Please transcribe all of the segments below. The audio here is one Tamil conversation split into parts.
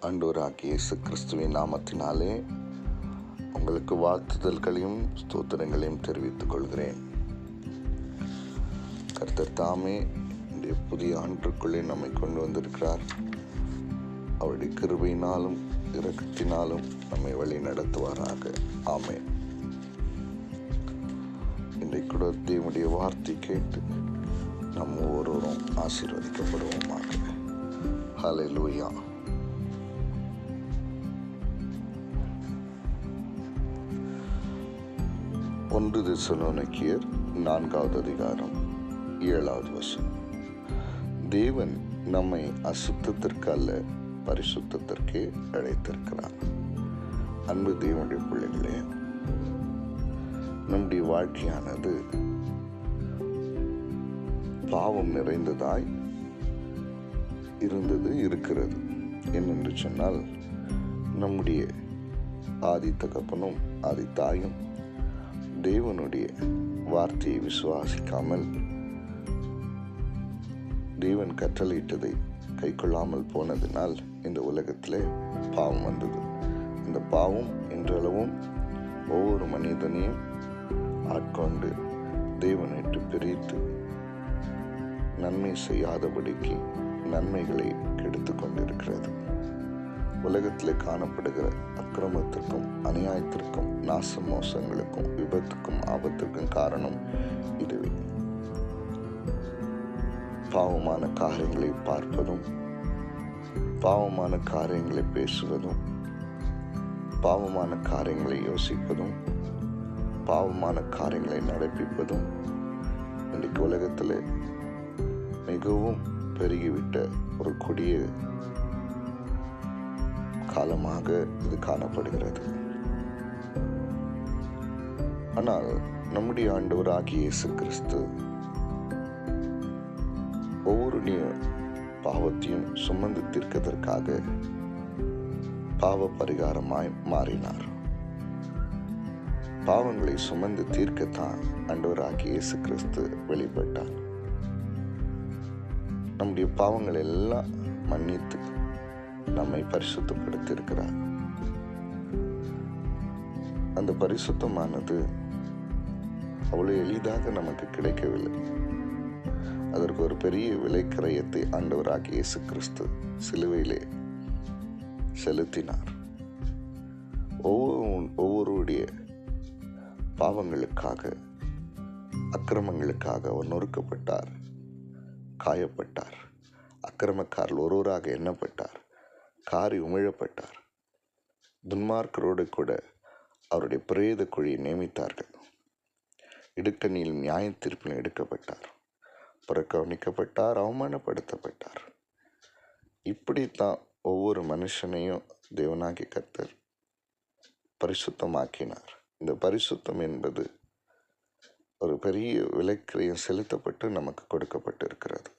ஆண்டவராகிய இயேசு கிறிஸ்துவின் நாமத்தினாலே உங்களுக்கு வாழ்த்துதல்களையும் ஸ்தோத்திரங்களையும் தெரிவித்துக் கொள்கிறேன். கர்த்தர் தாமே இந்த புதிய ஆண்டுக்குள்ளே நம்மை கொண்டு வந்திருக்கிறார். அவருடைய கிருபையினாலும் இரக்கத்தினாலும் நம்மை வழி நடத்துவாராக. ஆமே இன்றைக்கு கூட தேவனுடைய வார்த்தை கேட்டு நம்ம ஒவ்வொருவரும் ஆசீர்வதிக்கப்படுவோமாக. லூயா ஒன்று திசலோனிக்கியர் நான்காவது அதிகாரம் ஏழாவது வசனம். தேவன் நம்மை அசுத்தத்திற்கு அல்ல பரிசுத்தத்திற்கே அழைத்திருக்கிறார். அன்பு தேவனுடைய பிள்ளைகளே நம்முடைய வாழ்க்கையானது பாவம் நிறைந்ததாய் இருந்தது இருக்கிறது. என்னென்று சொன்னால் நம்முடைய ஆதி தகப்பனும் ஆதி தாயும் தேவனுடைய வார்த்தையை விசுவாசிக்காமல் தேவன் கட்டளையிட்டதை கை கொள்ளாமல் போனதினால் இந்த உலகத்திலே பாவம் வந்தது. இந்த பாவம் இன்றளவும் ஒவ்வொரு மனிதனையும் ஆட்கொண்டு தேவனிட்டு பிரித்து நன்மை செய்யாதபடிக்கு நன்மைகளை கெடுத்து கொண்டிருக்கிறது. உலகத்தில் காணப்படுகிற அக்கிரமத்திற்கும் அநியாயத்திற்கும் நாச மோசங்களுக்கும் விபத்துக்கும் ஆபத்துக்கும் காரணம் இதுவே. பாவமான காரியங்களை பார்ப்பதும் பாவமான காரியங்களை பேசுவதும் பாவமான காரியங்களை யோசிப்பதும் பாவமான காரியங்களை நடப்பிப்பதும் இன்றைக்கு உலகத்தில் மிகவும் பெருகிவிட்ட ஒரு கொடிய காலமாக இது காணப்படுகிறது. ஆனால் நம்முடைய ஆண்டவராகிய இயேசு கிறிஸ்து ஒவ்வொரு பாவத்தையும் சுமந்து தீர்க்கதற்காக பாவ பரிகாரமாய் மாறினார். பாவங்களை சுமந்து தீர்க்கத்தான் ஆண்டவராகிய இயேசு கிறிஸ்து வெளிப்பட்டார். நம்முடைய பாவங்கள் எல்லாம் மன்னித்து நம்மை பரிசுத்தப்படுத்தியிருக்கிறார். அந்த பரிசுத்தமானது அவ்வளோ எளிதாக நமக்கு கிடைக்கவில்லை. அதற்கு ஒரு பெரிய விலைக்கரையத்தை ஆண்டவராக இயேசு கிறிஸ்து சிலுவையிலே செலுத்தினார். ஒவ்வொரு ஒவ்வொருடைய பாவங்களுக்காக அக்கிரமங்களுக்காக அவர் நொறுக்கப்பட்டார் காயப்பட்டார். அக்கிரமக்காரர் ஒருவராக எண்ணப்பட்டார். காரி உமிழப்பட்டார். துன்மார்க்கரோடு கூட அவருடைய பிரேத குழியை நியமித்தார்கள். இடுக்கணியில் நியாய தீர்ப்பில் எடுக்கப்பட்டார். புறக்கவனிக்கப்பட்டார் அவமானப்படுத்தப்பட்டார். இப்படித்தான் ஒவ்வொரு மனுஷனையும் தேவனாகி கர்த்தர் பரிசுத்தமாக்கினார். இந்த பரிசுத்தம் என்பது ஒரு பெரிய விலைக்கிரயம் செலுத்தப்பட்டு நமக்கு கொடுக்கப்பட்டிருக்கிறது.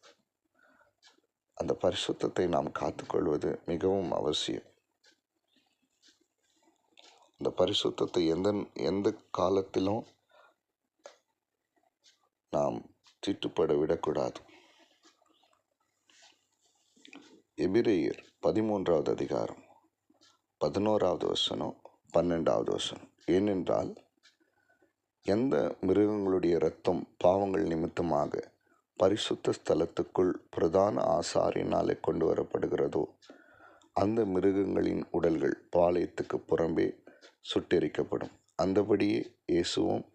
அந்த பரிசுத்தத்தை நாம் காத்துக்கொள்வது மிகவும் அவசியம். அந்த பரிசுத்தத்தை எந்த எந்த காலத்திலும் நாம் தீட்டுப்பட விடக்கூடாது. எபிரேயர் பதிமூன்றாவது அதிகாரம் பதினோராவது வசனம் பன்னெண்டாவது வசனம். ஏனென்றால் எந்த மிருகங்களுடைய இரத்தம் பாவங்கள் நிமித்தமாக பரிசுத்த ஸ்தலத்துக்குள் பிரதான ஆசாரினாலே கொண்டு வரப்படுகிறதோ அந்த மிருகங்களின் உடல்கள் பாளையத்துக்கு புறம்பே சுட்டெரிக்கப்படும். அந்தபடியே இயேசுவும்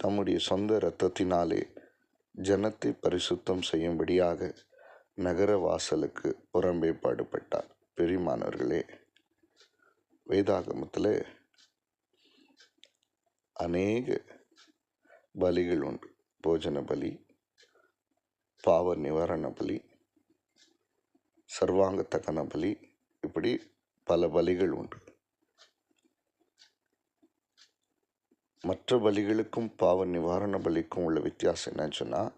தம்முடைய சொந்த இரத்தத்தினாலே ஜனத்தை பரிசுத்தம் செய்யும்படியாக நகர வாசலுக்கு புறம்பே பாடுபட்டார். பெரியமானவர்களே வேதாகமத்தில் அநேக பலிகள் உண்டு. போஜன பலி பாவ நிவாரண பலி சர்வாங்க தகன பலி இப்படி பல பலிகள் உண்டு. மற்ற பலிகளுக்கும் பாவ நிவாரண பலிக்கும் உள்ள வித்தியாசம் என்னன்னு சொன்னால்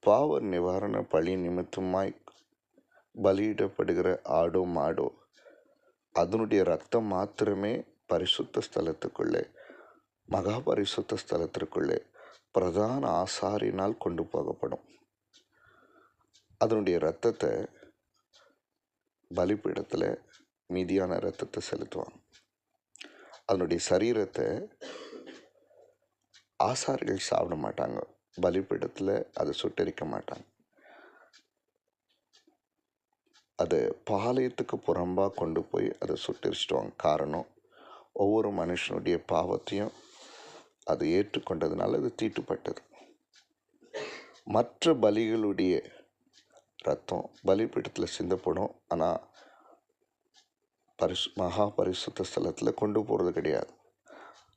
பாவ நிவாரண பலி நிமித்தமாய் பலியிடப்படுகிற ஆடோ மாடோ அதனுடைய ரத்தம் மாத்திரமே பரிசுத்த ஸ்தலத்துக்குள்ளே மகா பரிசுத்த ஸ்தலத்திற்குள்ளே பிரதான ஆசாரினால் கொண்டு போகப்படும். அதனுடைய இரத்தத்தை பலிப்பீடத்தில் மீதியான இரத்தத்தை செலுத்துவாங்க அதனுடைய சரீரத்தை ஆசாரிகள் சாப்பிட மாட்டாங்க. பலிப்பீடத்தில் அதை சுட்டரிக்க மாட்டாங்க. அதை பாளையத்துக்கு புறம்பாக கொண்டு போய் அதை சுட்டரிச்சிடுவாங்க காரணம் ஒவ்வொரு மனுஷனுடைய பாவத்தையும் அது ஏற்றுக்கொண்டதுனால அது தீட்டுப்பட்டது. மற்ற பலிகளுடைய ரத்தம் பலிப்பீடத்தில் சிந்தப்படும். ஆனால் பரிசு மகா பரிசுத்த ஸ்தலத்தில் கொண்டு போகிறது கிடையாது.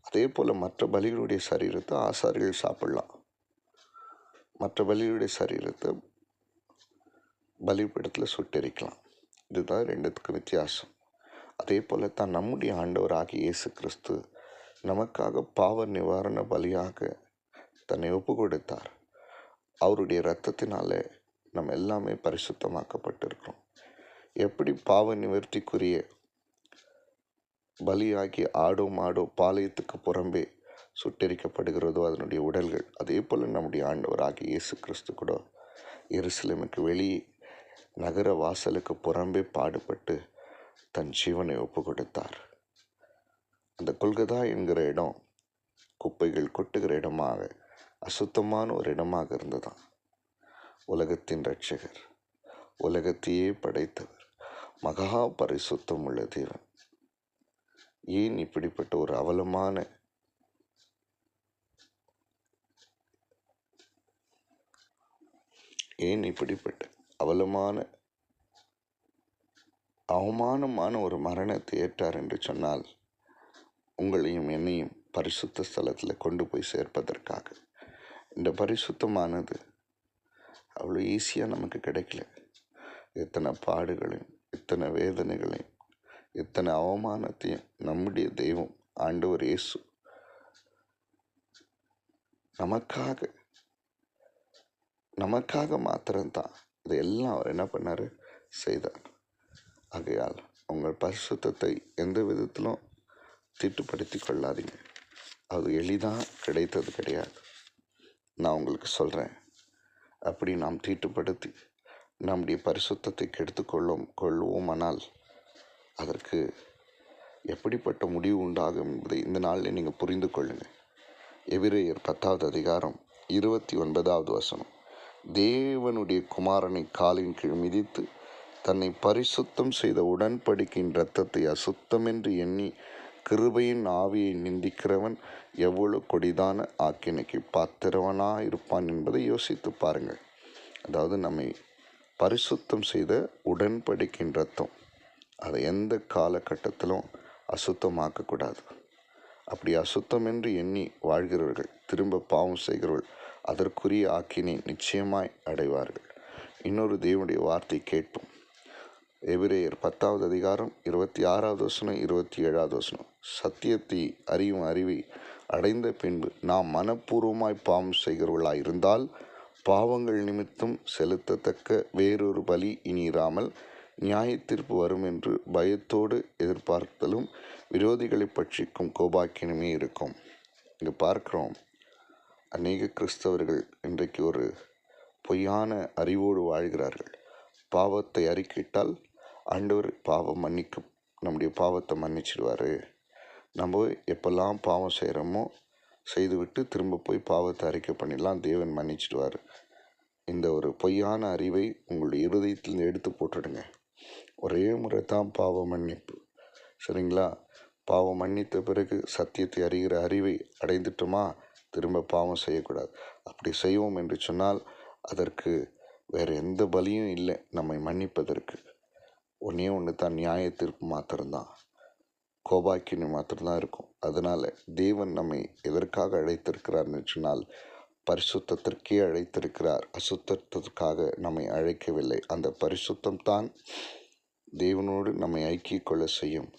அதே போல் மற்ற பலிகளுடைய சரீரத்தை ஆசாரிகள் சாப்பிடலாம். மற்ற பலிகளுடைய சரீரத்தை பலிப்பீடத்தில் சுட்டெரிக்கலாம். இதுதான் ரெண்டுத்துக்கும் வித்தியாசம். அதே போல் தான் நம்முடைய ஆண்டவராகிய இயேசு கிறிஸ்து நமக்காக பாவ நிவாரண பலியாக தன்னை ஒப்பு கொடுத்தார் அவருடைய இரத்தத்தினாலே நம்ம எல்லாமே பரிசுத்தமாக்கப்பட்டிருக்கிறோம். எப்படி பாவ நிவர்த்திக்குரிய பலியாகி ஆடோ மாடோ பாளையத்துக்கு புறம்பே சுட்டெரிக்கப்படுகிறதோ அதனுடைய உடல்கள் அதே போல் நம்முடைய ஆண்டவராகிய இயேசு கிறிஸ்து கூட எருசலேமுக்கு வெளியே நகர வாசலுக்கு புறம்பே பாடுபட்டு தன் ஜீவனை ஒப்பு கொடுத்தார் அந்த கொல்கதா என்கிற இடம் குப்பைகள் கொட்டுகிற இடமாக அசுத்தமான ஒரு இடமாக இருந்ததாம். உலகத்தின் ரட்சகர் உலகத்தையே படைத்தவர் மகா பரிசுத்தம் உள்ள தேவன். ஏன் இப்படிப்பட்ட ஒரு அவலமான ஏன் இப்படிப்பட்ட அவலமான அவமானமான ஒரு மரணத்தை ஏற்றார் என்று சொன்னால் உங்களையும் என்னையும் பரிசுத்த ஸ்தலத்தில் கொண்டு போய் சேர்ப்பதற்காக. இந்த பரிசுத்தமானது அவ்வளோ ஈஸியாக நமக்கு கிடைக்கல. எத்தனை பாடுகளையும் இத்தனை வேதனைகளையும் இத்தனை அவமானத்தையும் நம்முடைய தெய்வம் ஆண்டவர் இயேசு நமக்காக நமக்காக மாத்திரம்தான். இதையெல்லாம் அவர் என்ன பண்ணார்? செய்தார். ஆகையால் உங்கள் பரிசுத்தத்தை எந்த விதத்திலும் தீட்டுப்படுத்தி கொள்ளாதீங்க. அது எளிதாக கிடைத்தது கிடையாது. நான் உங்களுக்கு சொல்கிறேன் அப்படி நாம் தீட்டுப்படுத்தி நம்முடைய பரிசுத்தத்தை கெடுத்து கொள்ளும் கொள்வோமானால் அதற்கு எப்படிப்பட்ட முடிவு உண்டாகும் என்பதை இந்த நாளில் நீங்கள் புரிந்து கொள்ளுங்கள் எபிரேயர் பத்தாவது அதிகாரம் இருபத்தி ஒன்பதாவது வசனம். தேவனுடைய குமாரனை காலின் கீழ் மிதித்து தன்னை பரிசுத்தம் செய்த உடன்படிக்கையின் இரத்தத்தை அசுத்தம் என்று எண்ணி கிருபையின் ஆவியை நிந்திக்கிறவன் எவ்வளவு கொடிதான ஆக்கினைக்கு பாத்திரவனா இருப்பான் என்பதை யோசித்து பாருங்கள். அதாவது நம்மை பரிசுத்தம் செய்த உடன்படிக்கின் ரத்தம். அதை எந்த காலகட்டத்திலும் அசுத்தமாக்கக்கூடாது. அப்படி அசுத்தம் என்று எண்ணி வாழ்கிறவர்கள் திரும்ப பாவம் செய்கிறவர்கள் அதற்குரிய ஆக்கினை நிச்சயமாய் அடைவார்கள். இன்னொரு தேவனுடைய வார்த்தை கேட்போம். எபிரேயர் பத்தாவது அதிகாரம் இருபத்தி ஆறாவது வசனம் இருபத்தி ஏழாவது வசனம். சத்தியத்தை அறியும் அறிவை அடைந்த பின்பு நாம் மனப்பூர்வமாய் பாவம் செய்கிறவர்களாய் இருந்தால் பாவங்கள் நிமித்தம் செலுத்தத்தக்க வேறொரு பலி இனி இராமல் நியாயத்தீர்ப்பு வரும் என்று பயத்தோடு எதிர்பார்த்தலும் விரோதிகளை பட்சிக்கும் கோபாக்கியனுமே இருக்கும். இங்கே பார்க்கிறோம் அநேக கிறிஸ்தவர்கள் இன்றைக்கு ஒரு பொய்யான அறிவோடு வாழ்கிறார்கள். பாவத்தை அறிக்கிட்டால் ஆண்டவர் பாவம் மன்னிக்க நம்முடைய பாவத்தை மன்னிச்சிடுவார். நம்ம எப்பெல்லாம் பாவம் செய்கிறோமோ செய்துவிட்டு திரும்ப போய் பாவத்தை அறிக்கை பண்ணிடலாம். தேவன் மன்னிச்சிடுவார். இந்த ஒரு பொய்யான அறிவை உங்களுடைய இருதயத்தில் எடுத்து போட்டுடுங்க. ஒரே முறை தான் பாவ மன்னிப்பு. சரிங்களா? பாவம் மன்னித்த பிறகு சத்தியத்தை அறிகிற அறிவை அடைந்துட்டோமா? திரும்ப பாவம் செய்யக்கூடாது. அப்படி செய்வோம் என்று சொன்னால் அதற்கு வேறு எந்த பலியும் இல்லை நம்மை மன்னிப்பதற்கு. ஒன்றே ஒன்று தான் நியாயத்திற்கு மாத்திரம்தான். கோபாக்கினி மாத்திரம்தான் இருக்கும். அதனால் தேவன் நம்மை எதற்காக அழைத்திருக்கிறார்னு சொன்னால் பரிசுத்தத்திற்கே அழைத்திருக்கிறார். அசுத்தத்திற்காக நம்மை அழைக்கவில்லை. அந்த பரிசுத்தம் தான் தேவனோடு நம்மை ஐக்கிய கொள்ள செய்யும்.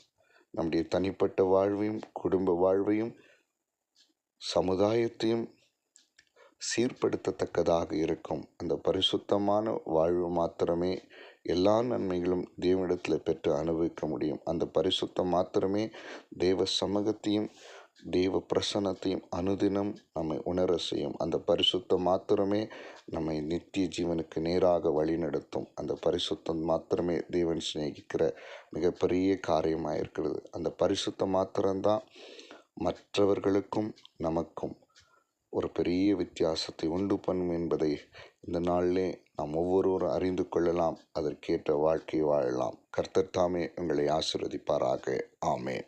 நம்முடைய தனிப்பட்ட வாழ்வையும் குடும்ப வாழ்வையும் சமுதாயத்தையும் சீர்படுத்தத்தக்கதாக இருக்கும். அந்த பரிசுத்தமான வாழ்வு மாத்திரமே எல்லா நன்மைகளும் தேவனிடத்தில் பெற்று அனுபவிக்க முடியும். அந்த பரிசுத்தம் மாத்திரமே தேவ சமூகத்தையும் தெய்வ பிரசன்னத்தையும் அனுதினம் நம்மை உணர செய்யும். அந்த பரிசுத்தம் மாத்திரமே நம்மை நித்திய ஜீவனுக்கு நேராக வழிநடத்தும். அந்த பரிசுத்தம் மாத்திரமே தேவன் சிநேகிக்கிற மிகப்பெரிய காரியமாக இருக்கிறது அந்த பரிசுத்தம் மாத்திரம்தான் மற்றவர்களுக்கும் நமக்கும் ஒரு பெரிய வித்தியாசத்தை உண்டு பண்ணும் என்பதை இந்த நாளிலே நாம் ஒவ்வொருவரும் அறிந்து கொள்ளலாம். அதற்கேற்ற வாழ்க்கை வாழலாம். கர்த்தர் தாமே உங்களை ஆசிர்வதிப்பாராக. ஆமேன்.